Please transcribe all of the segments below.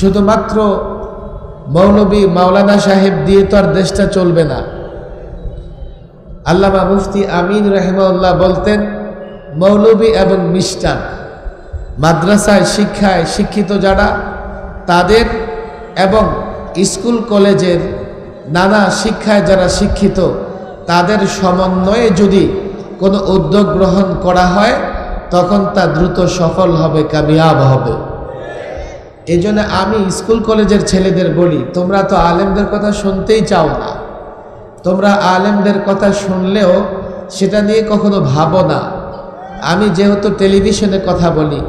শুধুমাত্র মৌলবী মাওলানা সাহেব দিয়ে তো আর দেশটা চলবে না। আল্লামা মুফতি আমিন রহমাউল্লাহ বলতেন, মৌলবী এবং মিষ্টান মাদ্রাসায় শিক্ষায় শিক্ষিত যারা, তাদের এবং স্কুল কলেজের নানা শিক্ষায় যারা শিক্ষিত, তাদের সমন্বয়ে যদি কোনো উদ্যোগ গ্রহণ করা হয়, তখন তা দ্রুত সফল হবে, কামিয়াব হবে। এই আমি স্কুল কলেজের ছেলেদের বলি, তোমরা তো আলেমদের কথা শুনতেই চাও না। তোমরা আলেমদের কথা শুনলেও সেটা নিয়ে কখনো ভাবো না। আমি যেহেতু টেলিভিশনে কথা বলি,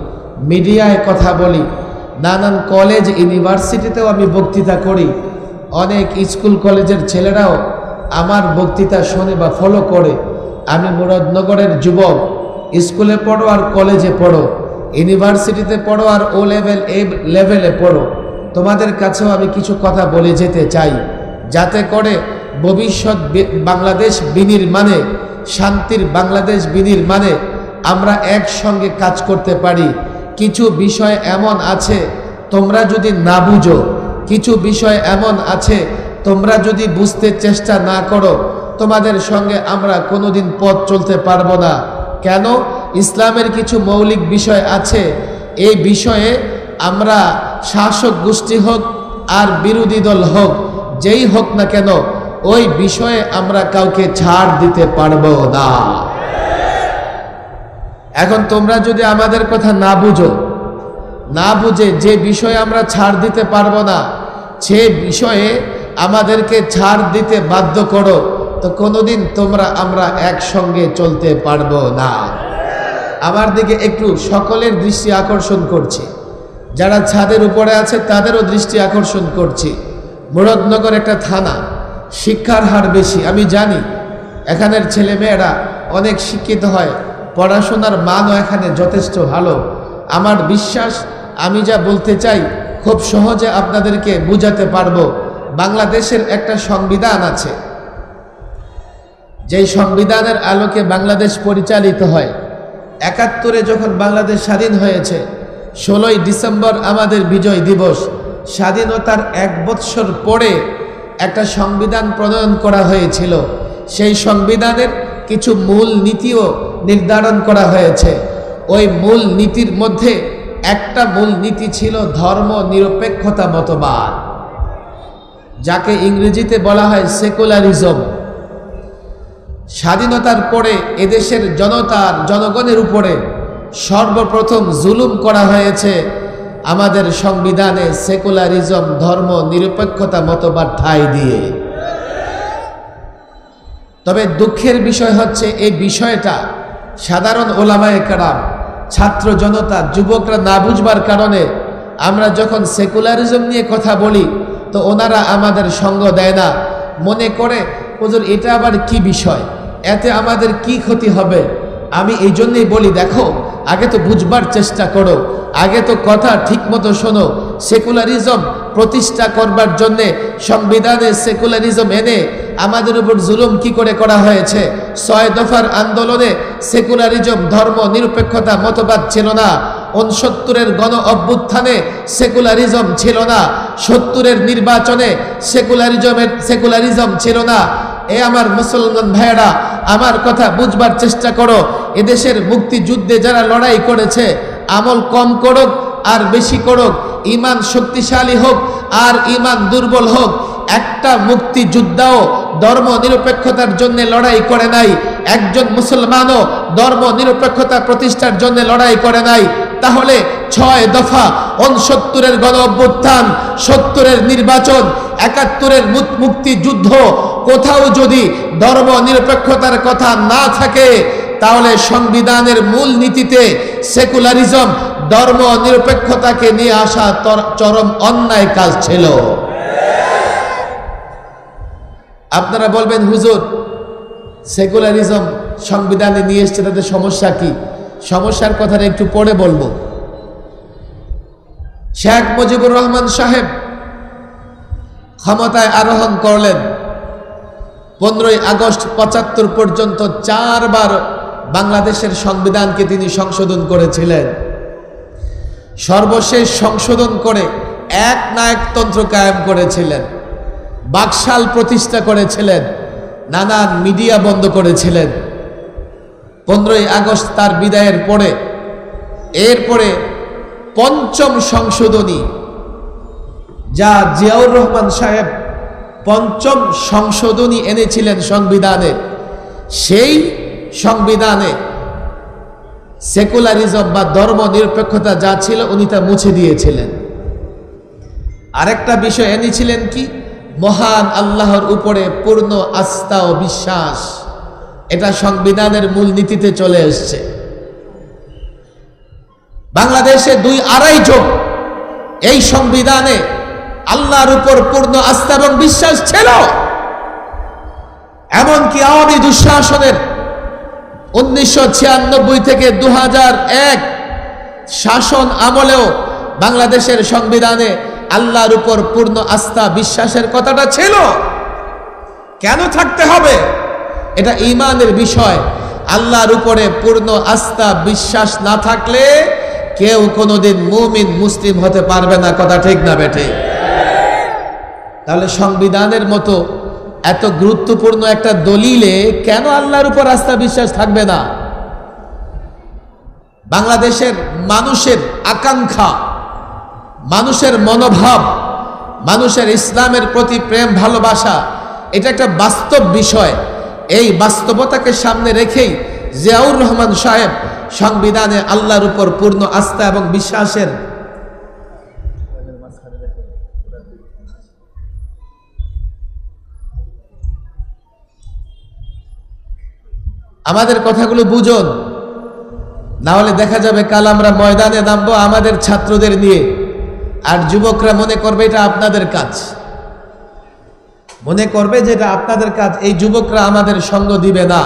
মিডিয়ায় কথা বলি, নানান কলেজ, ইউনিভার্সিটিতেও আমি বক্তৃতা করি, অনেক স্কুল কলেজের ছেলেরাও আমার বক্তৃতা শোনে বা ফলো করে। আমি মুরাদনগরের যুবক, স্কুলে পড়ো আর কলেজে পড়ো। ইউনিভার্সিটিতে পড়ো আর ও লেভেল এ লেভেলে পড়ো। তোমাদের কাছেও আমি কিছু কথা বলে যেতে চাই। যাতে করে ভবিষ্যৎ বাংলাদেশ বিনির্মাণে, শান্তির বাংলাদেশ বিনির্মাণে আমরা একসঙ্গে কাজ করতে পারি। কিছু বিষয় এমন আছে, তোমরা যদি না বুঝো। কিছু বিষয় এমন আছে, তোমরা যদি বুঝতে চেষ্টা না করো, তোমাদের সঙ্গে আমরা কোনোদিন পথ চলতে পারব না। কেন? ইসলামের কিছু মৌলিক বিষয় আছে, এই বিষয়ে আমরা শাসক গোষ্ঠী হোক আর বিরোধী দল হোক, যেই হোক না কেন, ওই বিষয়ে আমরা কাউকে ছাড় দিতে পারব না। এখন তোমরা যদি আমাদের কথা না বুঝো, না বুঝে যে বিষয়ে আমরা ছাড় দিতে পারব না, সে বিষয়ে আমাদেরকে ছাড় দিতে বাধ্য করো, তো কোনোদিন তোমরা আমরা একসঙ্গে চলতে পারব না। আমার দিকে একটু সকলের দৃষ্টি আকর্ষণ করছি। যারা ছাদের উপরে আছে, তাদেরও দৃষ্টি আকর্ষণ করছি। মুরাদনগর একটা থানা, শিক্ষার হার বেশি, আমি জানি। এখানের ছেলে মেয়েরা অনেক শিক্ষিত হয়, পড়াশোনার মানও এখানে যথেষ্ট ভালো। আমার বিশ্বাস, আমি যা বলতে চাই, খুব সহজে আপনাদেরকে বুঝাতে পারব। বাংলাদেশের একটা সংবিধান আছে। যেই সংবিধানের আলোকে বাংলাদেশ পরিচালিত হয় একাত্তরে যখন বাংলাদেশ স্বাধীন হয়েছে, ষোলোই ডিসেম্বর আমাদের বিজয় দিবস, স্বাধীনতার এক বৎসর পরে একটা সংবিধান প্রণয়ন করা হয়েছিল। সেই সংবিধানের কিছু মূল নীতিও নির্ধারণ করা হয়েছে। ওই মূল নীতির মধ্যে একটা মূল নীতি ছিল ধর্ম নিরপেক্ষতা মতবাদ, যাকে ইংরেজিতে বলা হয় সেকুলারিজম। স্বাধীনতার পরে এদেশের জনতার জনগণের উপরে সর্বপ্রথম জুলুম করা হয়েছে আমাদের সংবিধানে সেকুলারিজম, ধর্ম, নিরপেক্ষতা, মতবাদ ঠাঁই দিয়ে। তবে দুঃখের বিষয় হচ্ছে এই বিষয়টা সাধারণ ওলামায়ে কারাম, ছাত্র জনতা, যুবকরা না বুঝবার কারণে আমরা যখন সেকুলারিজম নিয়ে কথা বলি, তো ওনারা আমাদের সঙ্গ দেয় না। মনে করে, হুজুর, এটা আবার কি বিষয়? এতে আমাদের কি ক্ষতি হবে? আমি এই জন্যই বলি, দেখো, আগে তো বুঝবার চেষ্টা করো। আগে তো কথা ঠিক মতো শোনো। সেকুলারিজম প্রতিষ্ঠা করবার জন্যে সংবিধানে সেকুলারিজম এনে আমাদের উপর জুলুম কি করে করা হয়েছে? ছয় দফার আন্দোলনে সেকুলারিজম, ধর্ম, নিরপেক্ষতা মতবাদ ছিল না। উনসত্তরের গণ অভ্যুত্থানে সেকুলারিজম ছিল না। সত্তরের নির্বাচনে সেকুলারিজমের সেকুলারিজম ছিল না। এ আমার মুসলমান ভাইয়েরা, আমার কথা বুঝবার চেষ্টা করো। এদেশের মুক্তিযুদ্ধে যারা লড়াই করেছে, আমল কম করুক আর বেশি করুক ইমান শক্তিশালী হোক আর ইমান দুর্বল হোক, একটা মুক্তিযোদ্ধাও ধর্ম নিরপেক্ষতার জন্য লড়াই করে নাই, একজন মুসলমানও ধর্ম নিরপেক্ষতা প্রতিষ্ঠার জন্য লড়াই করে নাই। তাহলে ছয় দফা উনসত্তরের গণ অভ্যুত্থান সত্তরের নির্বাচন, একাত্তরের মুক- মুক্তিযুদ্ধ কোথাও যদি ধর্ম নিরপেক্ষতার কথা না থাকে, তাহলে সংবিধানের মূল নীতিতে সেকুলারিজম, ধর্ম নিরপেক্ষতাকে নিয়ে আসা চরম অন্যায় কাজ ছিল। আপনারা বলবেন, হুজুর, সেকুলারিজম সংবিধানে নিয়ে এসছে তাদের সমস্যা কি? সমস্যার কথাটা একটু পরে বলব। শেখ মুজিবুর রহমান সাহেব ক্ষমতায় আরোহণ করলেন। পনেরোই আগস্ট পঁচাত্তর পর্যন্ত চারবার বাংলাদেশের সংবিধানকে তিনি সংশোধন করেছিলেন। সর্বশেষ সংশোধন করে এক নায়কতন্ত্র কায়েম করেছিলেন, বাকশাল প্রতিষ্ঠা করেছিলেন, নানান মিডিয়া বন্ধ করেছিলেন। পনেরোই আগস্ট তার বিদায়ের পরে, এরপরে পঞ্চম সংশোধনী, যা জিয়াউর রহমান সাহেব পঞ্চম সংশোধনী এনেছিলেন সংবিধানে। সেই সংবিধানে সেকুলারিজম বা ধর্ম নিরপেক্ষতা যা ছিল উনি তা মুছে দিয়েছিলেন। আরেকটা বিষয় এনেছিলেন কি? মহান আল্লাহর উপরে পূর্ণ আস্থা ও বিশ্বাস। এটা সংবিধানের মূল নীতিতে চলে এসছে। বাংলাদেশে দুই আড়াই যোগ এই সংবিধানে আল্লাহর উপর পূর্ণ আস্থা এবং বিশ্বাস ছিল। এমনকি আওয়ামী দুঃশাসনের উনিশশো থেকে দুহাজার এক শাসন আমলেও বাংলাদেশের সংবিধানে আল্লাহর উপর পূর্ণ আস্থা, বিশ্বাসের কথাটা ছিল। কেন থাকতে হবে? এটা ইমানের বিষয়। আল্লাহর উপরে পূর্ণ আস্থা, বিশ্বাস না থাকলে কেউ কোনোদিন মুমিন, মুসলিম হতে পারবে না, কথা ঠিক না বেঠে তাহলে সংবিধানের মতো এত গুরুত্বপূর্ণ একটা দলিলে কেন আল্লাহর উপর আস্থা বিশ্বাস থাকবে না? বাংলাদেশের মানুষের আকাঙ্ক্ষা, মানুষের মনোভাব, মানুষের ইসলামের প্রতি প্রেম, ভালোবাসা, এটা একটা বাস্তব বিষয়। এই বাস্তবতাকে সামনে রেখেই জিয়াউর রহমান সাহেব সংবিধানে আল্লাহর উপর পূর্ণ আস্থা এবং বিশ্বাসের আমাদের কথাগুলো বুঝুন। না হলে দেখা যাবে কাল আমরা ময়দানে নামবো আমাদের ছাত্রদের নিয়ে। আর যুবকরা মনে করবে এটা আপনাদের কাজ। মনে করবে যে এটা আপনাদের কাজ, এই যুবকরা আমাদের সঙ্গ দিবে না।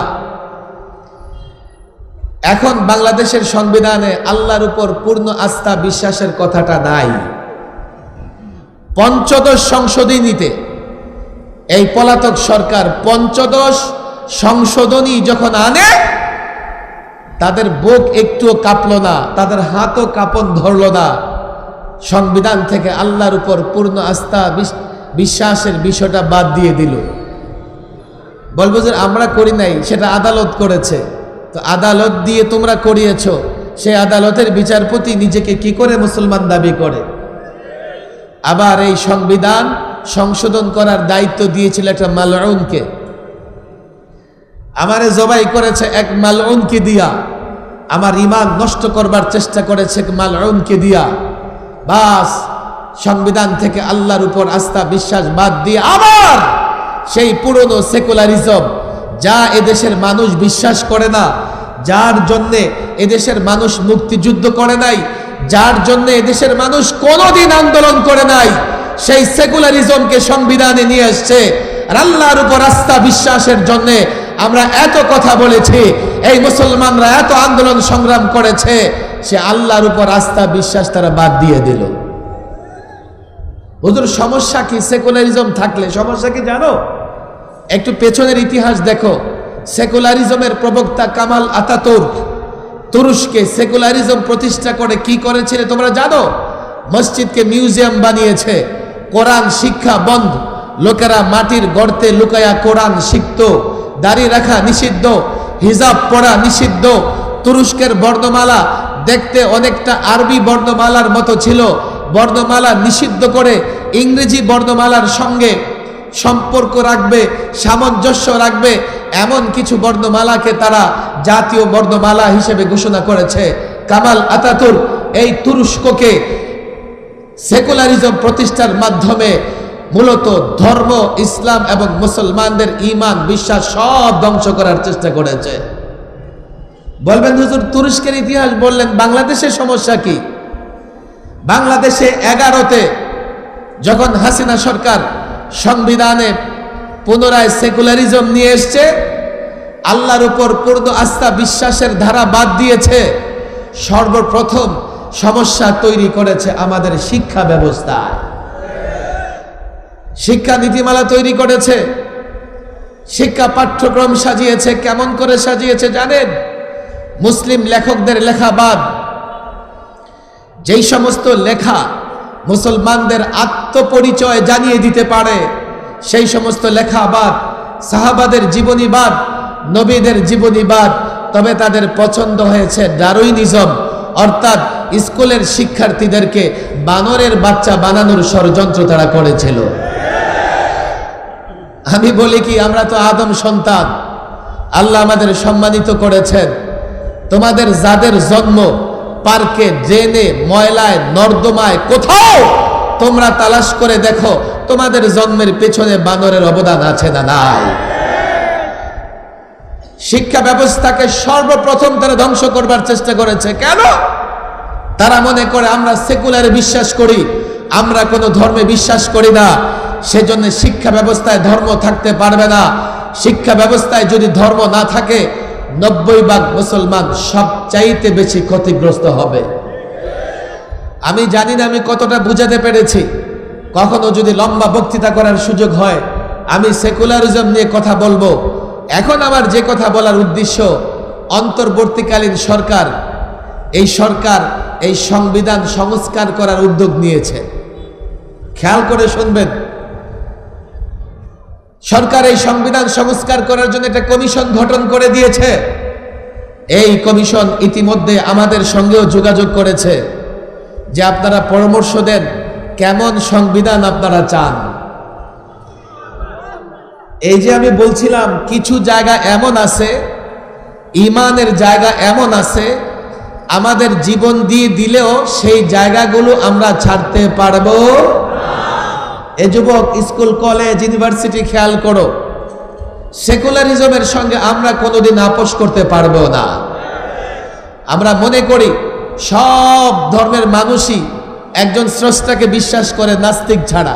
এখন বাংলাদেশের সংবিধানে আল্লাহর উপর পূর্ণ আস্থা বিশ্বাসের কথাটা নাই। পঞ্চদশ সংশোধনীতে এই পলাতক সরকার পঞ্চদশ সংশোধনী যখন আনে, তাদের বুক একটুও কাঁপলো না, তাদের হাতও কাঁপন ধরলো না। সংবিধান থেকে আল্লাহর উপর পূর্ণ আস্থা বিশ্বাসের বিষয়টা বাদ দিয়ে দিল। বলব যে আমরা করি নাই, সেটা আদালত করেছে। তো আদালত দিয়ে তোমরা করিয়েছ সেই আদালতের বিচারপতি নিজেকে কি করে মুসলমান দাবি করে? আবার এই সংবিধান সংশোধন করার দায়িত্ব দিয়েছিল একটা মালউনকে আমারে জবাই করেছে এক মালউনকে দিয়া। আমার ইমান নষ্ট করবার চেষ্টা করেছে এক মালউনকে দিয়া। বাস, সংবিধান থেকে আল্লাহর উপর আস্থা, বিশ্বাস বাদ দিয়ে আবার সেই পুরনো সেকুলারিজম, যা এদেশের মানুষ বিশ্বাস করে না, যার জন্যে এদেশের মানুষ মুক্তিযুদ্ধ করে নাই, যার জন্য এদেশের মানুষ কোনোদিন আন্দোলন করে নাই, সেই সেকুলারিজমকে সংবিধানে নিয়ে এসছে। আর আল্লাহর উপর আস্থা, বিশ্বাসের জন্য আমরা এত কথা বলেছি, এই মুসলমানরা এত আন্দোলন সংগ্রাম করেছে, সে আল্লাহর উপর আস্থা, বিশ্বাস তারা বাদ দিয়ে দিল। হুজুর, সমস্যা কি? সেকুলারিজম থাকলে, সমস্যা কি জানো? একটু পেছনের ইতিহাস দেখো। সেকুলারিজমের প্রবক্তা কামাল আতাতুর্ক তুরস্কে সেকুলারিজম প্রতিষ্ঠা করে কি করেছিল তোমরা জানো? মসজিদকে মিউজিয়াম বানিয়েছে, কোরআন শিক্ষা বন্ধ। লোকেরা মাটির গর্তে লুকায়া কোরআন শিখত। দাড়ি রাখা নিষিদ্ধ, হিজাব পরা নিষিদ্ধ, তুরস্কের বর্ণমালা দেখতে অনেকটা আরবি বর্ণমালার মতো ছিল। বর্ণমালা নিষিদ্ধ করে ইংরেজি বর্ণমালার সঙ্গে সম্পর্ক রাখবে, সামঞ্জস্য রাখবে, এমন কিছু বর্ণমালাকে তারা জাতীয় বর্ণমালা হিসেবে ঘোষণা করেছে। কামাল আতাতুর এই তুরস্ককে সেকুলারিজম প্রতিষ্ঠার মাধ্যমে মূলত ধর্ম, ইসলাম এবং মুসলমানদের ইমান বিশ্বাস সব ধ্বংস করার চেষ্টা করেছে। বলবেন, হুজুর, তুরস্কের ইতিহাস বললেন, বাংলাদেশের সমস্যা কি? বাংলাদেশে এগারোতে যখন হাসিনা সরকার সংবিধানে পুনরায় সেকুলারিজম নিয়ে এসছে, আল্লাহর উপর পূর্ণ আস্থা, বিশ্বাসের ধারা বাদ দিয়েছে, সর্বপ্রথম সমস্যা তৈরি করেছে আমাদের শিক্ষা ব্যবস্থায়। শিক্ষা নীতিমালা তৈরি করেছে। শিক্ষা পাঠ্যক্রম সাজিয়েছে। কেমন করে সাজিয়েছে জানেন? মুসলিম লেখকদের লেখা বাদ। যেই সমস্ত লেখা মুসলমানদের আত্মপরিচয় জানিয়ে দিতে পারে, সেই সমস্ত লেখাবাদ সাহাবাদের জীবনীবাদ নবীদের জীবনীবাদ তবে তাদের পছন্দ হয়েছে ডারুইনিজম অর্থাৎ স্কুলের শিক্ষার্থীদেরকে বানরের বাচ্চা বানানোর ষড়যন্ত্র তারা করেছিল। আমি বলি কি, আমরা তো আদম সন্তান। আল্লাহ আমাদের সম্মানিত করেছেন। তোমাদের যাদের জন্ম পার্কে, ড্রেনে, ময়লায়, নর্দমায়, কোথাও তোমরা তালাশ করে দেখো, তোমাদের জন্মের পেছনে বানরের অবদান আছে না নাই। শিক্ষা ব্যবস্থাকে সর্বপ্রথম তারা ধ্বংস করবার চেষ্টা করেছে। কেন? তারা মনে করে, আমরা সেকুলারে বিশ্বাস করি, আমরা কোনো ধর্মে বিশ্বাস করি না। সেজন্য শিক্ষা ব্যবস্থায় ধর্ম থাকতে পারবে না। শিক্ষা ব্যবস্থায় যদি ধর্ম না থাকে, নব্বই ভাগ মুসলমান সব চাইতে বেশি ক্ষতিগ্রস্ত হবে। আমি জানি না আমি কতটা বুঝাতে পেরেছি। কখনো যদি লম্বা বক্তৃতা করার সুযোগ হয়, আমি সেকুলারিজম নিয়ে কথা বলব। এখন আমার যে কথা বলার উদ্দেশ্য, অন্তর্বর্তীকালীন সরকার, এই সরকার, এই সংবিধান সংস্কার করার উদ্যোগ নিয়েছে। খেয়াল করে শুনবেন। সরকার এই সংবিধান সংস্কার করার জন্য একটা কমিশন গঠন করে দিয়েছে। এই কমিশন ইতিমধ্যে আমাদের সঙ্গেও যোগাযোগ করেছে যে আপনারা পরামর্শ দেন কেমন সংবিধান আপনারা চান। এই যে আমি বলছিলাম, কিছু জায়গা এমন আছে, ইমানের জায়গা এমন আছে, আমাদের জীবন দিয়ে দিলেও সেই জায়গাগুলো আমরা ছাড়তে পারব। এ যুবক, স্কুল, কলেজ, ইউনিভার্সিটি খেয়াল করো, সেকুলারিজমের সঙ্গে আমরা কোনোদিন আপোষ করতে পারব না। আমরা মনে করি, সব ধর্মের মানুষই একজন স্রষ্টাকে বিশ্বাস করে নাস্তিক ছাড়া।